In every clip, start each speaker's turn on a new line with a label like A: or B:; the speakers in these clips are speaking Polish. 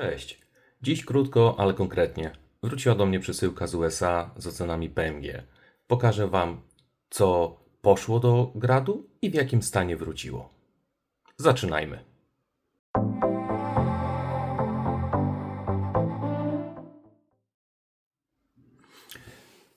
A: Cześć. Dziś krótko, ale konkretnie. Wróciła do mnie przesyłka z USA z ocenami PMG. Pokażę Wam, co poszło do gradu i w jakim stanie wróciło. Zaczynajmy.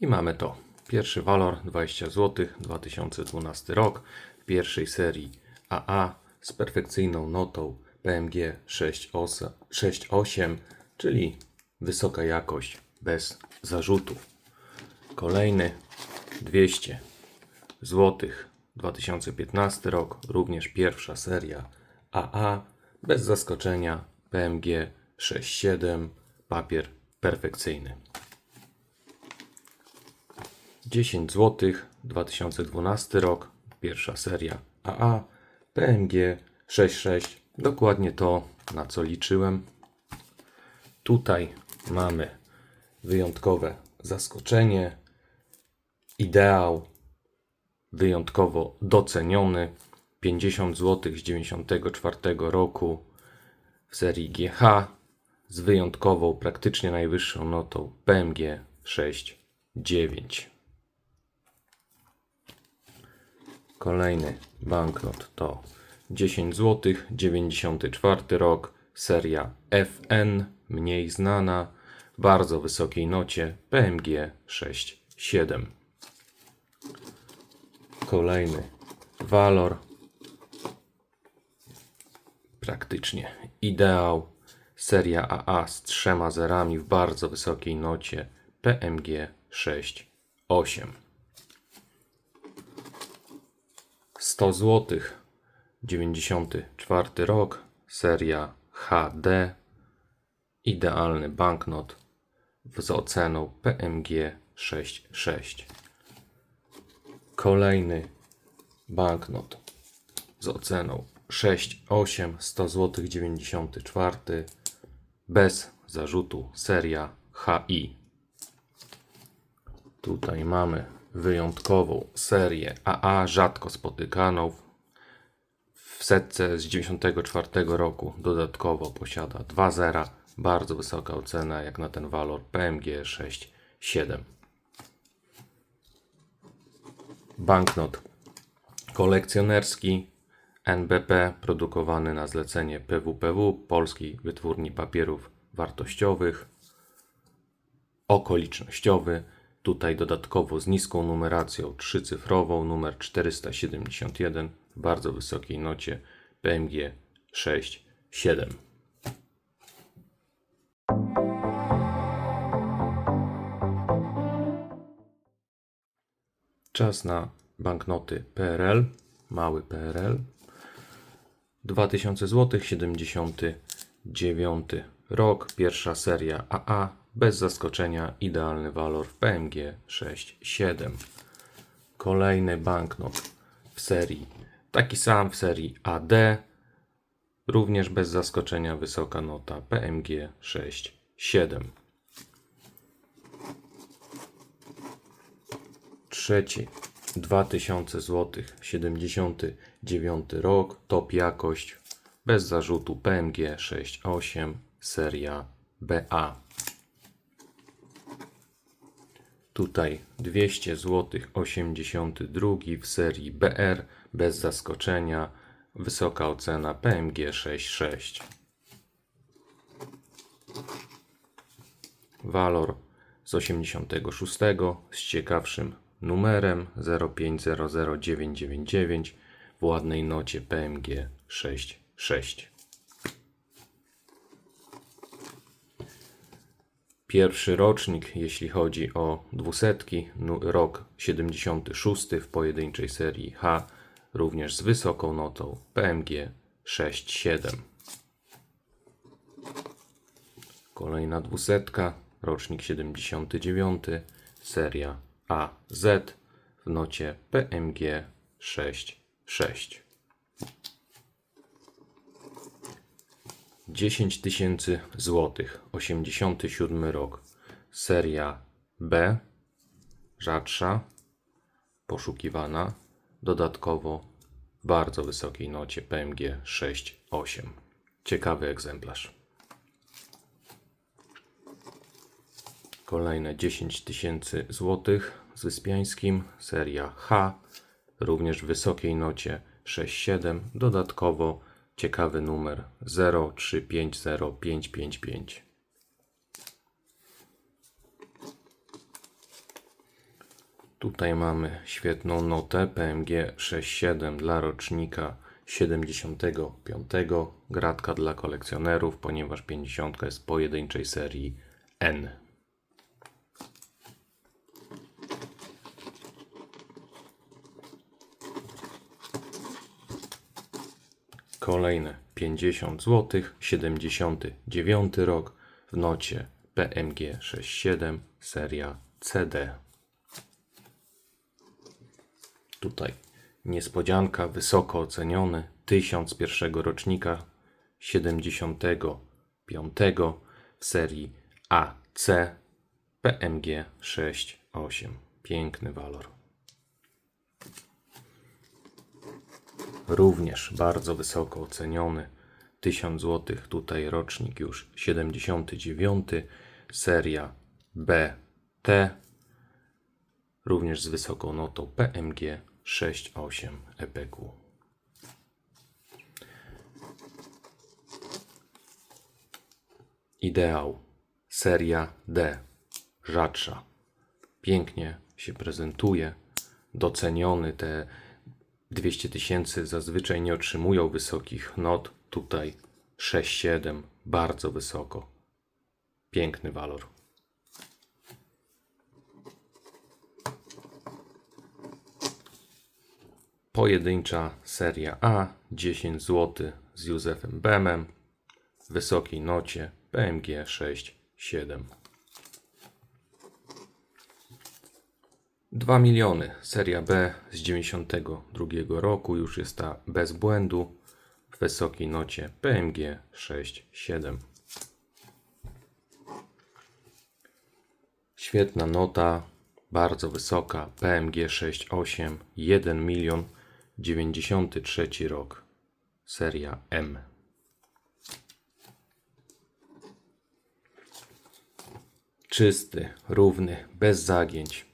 A: I mamy to. Pierwszy walor 20 zł, 2012 rok. Pierwszej serii AA z perfekcyjną notą PMG 6.8, 6.8, czyli wysoka jakość bez zarzutów. Kolejny 200 zł, 2015 rok, również pierwsza seria AA bez zaskoczenia PMG 6.7, papier perfekcyjny. 10 zł, 2012 rok, pierwsza seria AA, PMG 66, dokładnie to, na co liczyłem. Tutaj mamy wyjątkowe zaskoczenie, ideał, wyjątkowo doceniony, 50 zł z 94 roku w serii GH z wyjątkową, praktycznie najwyższą notą PMG 6.9. Kolejny banknot to 10 zł, 94 rok, seria FN, mniej znana, w bardzo wysokiej nocie PMG 6.7. Kolejny walor, praktycznie ideał, seria AA z trzema zerami w bardzo wysokiej nocie PMG 6.8. 100 zł. 94 rok, seria HD. Idealny banknot z oceną PMG 66. Kolejny banknot z oceną 6,8 100 zł 94 bez zarzutu seria HI. Tutaj mamy wyjątkową serię AA, rzadko spotykaną. W setce z 94 roku dodatkowo posiada 2 zera. Bardzo wysoka ocena jak na ten walor PMG 6.7. Banknot kolekcjonerski NBP produkowany na zlecenie PWPW Polskiej Wytwórni Papierów Wartościowych okolicznościowy. Tutaj dodatkowo z niską numeracją trzycyfrową numer 471 w bardzo wysokiej nocie PMG 6.7. Czas na banknoty PRL, mały PRL. 2000 zł, 79 rok, pierwsza seria AA, bez zaskoczenia idealny walor w PMG 6.7. Kolejny banknot w serii, taki sam w serii AD, również bez zaskoczenia wysoka nota PMG 6.7. Trzeci 2000 zł, 79 rok, top jakość, bez zarzutu PMG 6.8, seria BA. Tutaj 200 zł, 82 w serii BR, bez zaskoczenia, wysoka ocena PMG 6.6. Walor z 86 z ciekawszym numerem 0500999 w ładnej nocie PMG 66. Pierwszy rocznik, jeśli chodzi o dwusetki, rok 76 w pojedynczej serii H, również z wysoką notą PMG 67. Kolejna dwusetka, rocznik 79, seria AZ w nocie PMG 66. 10 tysięcy złotych, 87 rok, seria B, rzadsza, poszukiwana, dodatkowo w bardzo wysokiej nocie PMG 6.8. Ciekawy egzemplarz. Kolejne 10 tysięcy złotych z Wyspiańskim, seria H, również w wysokiej nocie 6,7, dodatkowo ciekawy numer 0350555. Tutaj mamy świetną notę PMG 6.7 dla rocznika 75. Gratka dla kolekcjonerów, ponieważ 50 jest pojedynczej serii N. Kolejne 50 zł, 79 rok w nocie PMG 67 seria CD. Tutaj niespodzianka, wysoko oceniony, 1000 pierwszego rocznika 75 w serii AC PMG 68. Piękny walor. Również bardzo wysoko oceniony. 1000 zł, tutaj rocznik już 79, seria BT również z wysoką notą PMG 6.8 EPQ. Ideał seria D, rzadsza. Pięknie się prezentuje, doceniony. Te 200 tysięcy zazwyczaj nie otrzymują wysokich not. Tutaj 6,7 bardzo wysoko. Piękny walor. Pojedyncza seria A 10 zł z Józefem Bemem w wysokiej nocie PMG 6,7. 2 miliony, seria B z 92 roku, już jest ta bez błędu, w wysokiej nocie PMG 6,7. Świetna nota, bardzo wysoka, PMG 6,8, 1 milion 93 rok, seria M. Czysty, równy, bez zagięć,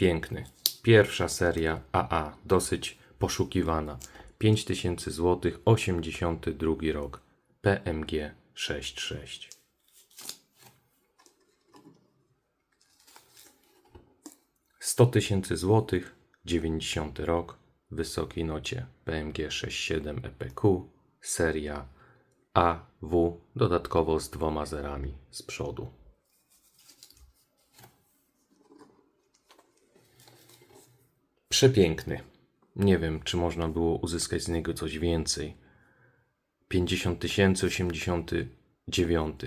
A: piękny. Pierwsza seria AA, dosyć poszukiwana. 5000 zł, 82 rok, PMG 66. Sto tysięcy złotych, 90 rok, w wysokiej nocie PMG 67 EPQ, seria AW, dodatkowo z dwoma zerami z przodu. Przepiękny. Nie wiem, czy można było uzyskać z niego coś więcej. 50 tysięcy 89.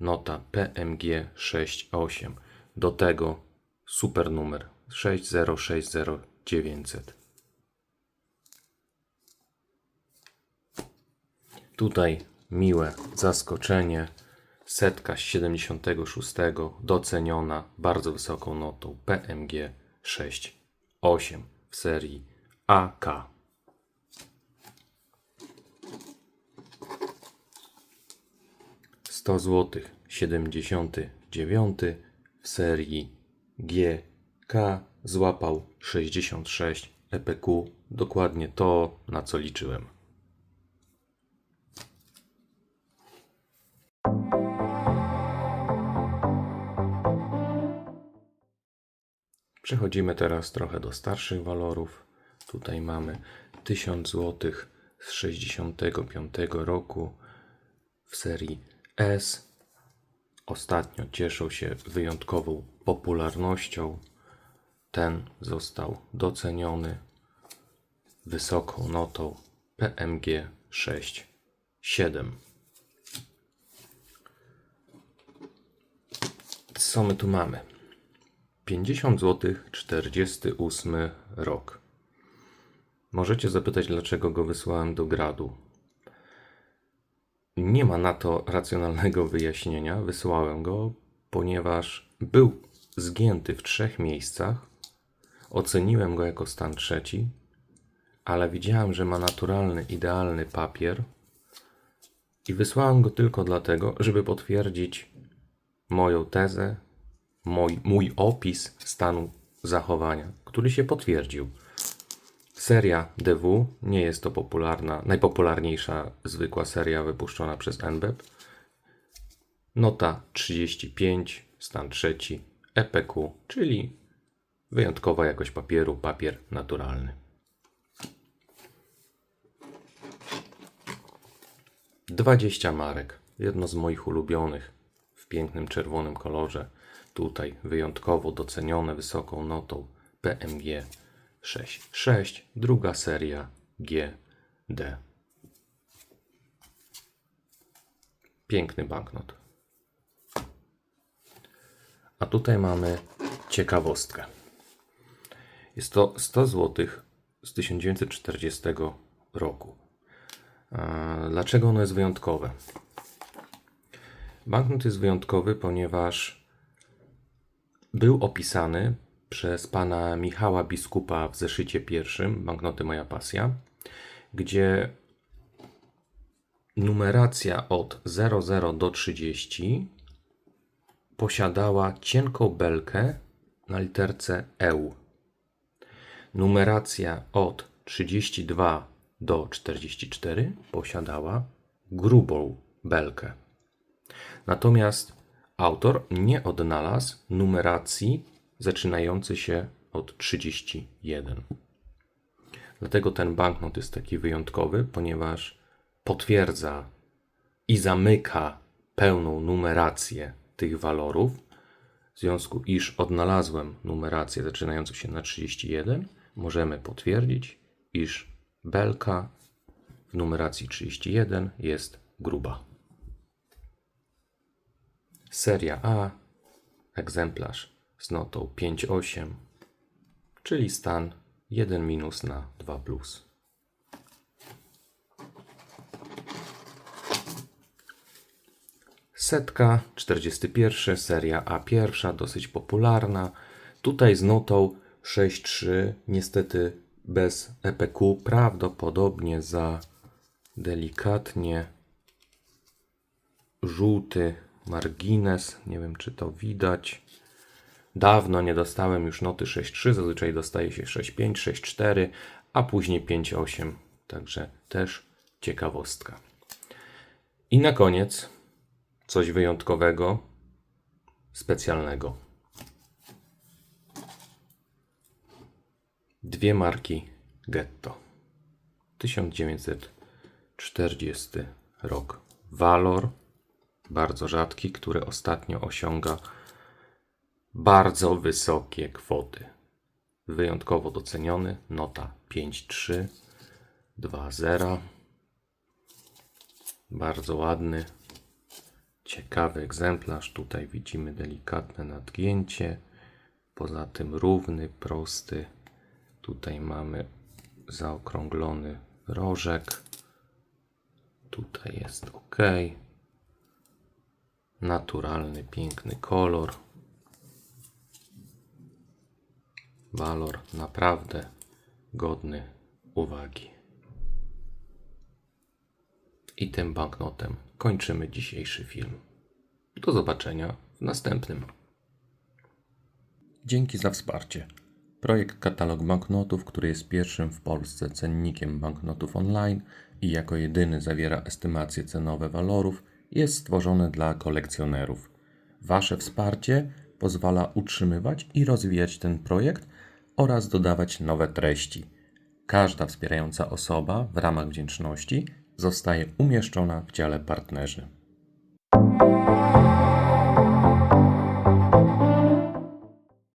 A: Nota PMG 68. Do tego super numer 6060900. Tutaj miłe zaskoczenie. Setka z 76. doceniona bardzo wysoką notą PMG 68 w serii AK. Sto złotych 79 w serii GK złapał 66 EPQ, dokładnie to na co liczyłem. Przechodzimy teraz trochę do starszych walorów. Tutaj mamy 1000 zł z 65 roku w serii S. Ostatnio cieszył się wyjątkową popularnością. Ten został doceniony wysoką notą PMG 6.7. Co my tu mamy? 50 zł 48 rok. Możecie zapytać, dlaczego go wysłałem do gradu. Nie ma na to racjonalnego wyjaśnienia. Wysłałem go, ponieważ był zgięty w trzech miejscach. Oceniłem go jako stan trzeci, ale widziałem, że ma naturalny, idealny papier i wysłałem go tylko dlatego, żeby potwierdzić moją tezę, mój, mój opis stanu zachowania, który się potwierdził. Seria DW nie jest to popularna, najpopularniejsza zwykła seria wypuszczona przez NBEP. Nota 35, stan trzeci, EPQ, czyli wyjątkowa jakość papieru, papier naturalny. 20 marek. Jedno z moich ulubionych w pięknym czerwonym kolorze. Tutaj wyjątkowo docenione wysoką notą PMG 6.6, druga seria GD. Piękny banknot. A tutaj mamy ciekawostkę. Jest to 100 zł z 1940 roku. Dlaczego ono jest wyjątkowe? Banknot jest wyjątkowy, ponieważ był opisany przez pana Michała Biskupa w zeszycie pierwszym, Banknoty Moja Pasja, gdzie numeracja od 00 do 30 posiadała cienką belkę na literce EU. Numeracja od 32 do 44 posiadała grubą belkę. Natomiast autor nie odnalazł numeracji zaczynającej się od 31. Dlatego ten banknot jest taki wyjątkowy, ponieważ potwierdza i zamyka pełną numerację tych walorów. W związku iż odnalazłem numerację zaczynającą się na 31, możemy potwierdzić, iż belka w numeracji 31 jest gruba. Seria A, egzemplarz z notą 5,8, czyli stan 1 minus na 2 plus. Setka 41, seria A1, dosyć popularna. Tutaj z notą 6,3, niestety bez EPQ, prawdopodobnie za delikatnie żółty margines. Nie wiem, czy to widać. Dawno nie dostałem już noty 6,3, zazwyczaj dostaje się 6,5, 6,4, a później 5,8. Także też ciekawostka. I na koniec coś wyjątkowego, specjalnego. Dwie marki Getto. 1940 rok. Walor bardzo rzadki, który ostatnio osiąga bardzo wysokie kwoty. Wyjątkowo doceniony, nota 5,3, 2,0. Bardzo ładny, ciekawy egzemplarz. Tutaj widzimy delikatne nadgięcie. Poza tym równy, prosty. Tutaj mamy zaokrąglony rożek. Tutaj jest ok. Naturalny, piękny kolor. Walor naprawdę godny uwagi. I tym banknotem kończymy dzisiejszy film. Do zobaczenia w następnym. Dzięki za wsparcie. Projekt Katalog Banknotów, który jest pierwszym w Polsce cennikiem banknotów online i jako jedyny zawiera estymacje cenowe walorów, jest stworzony dla kolekcjonerów. Wasze wsparcie pozwala utrzymywać i rozwijać ten projekt oraz dodawać nowe treści. Każda wspierająca osoba w ramach wdzięczności zostaje umieszczona w dziale partnerzy.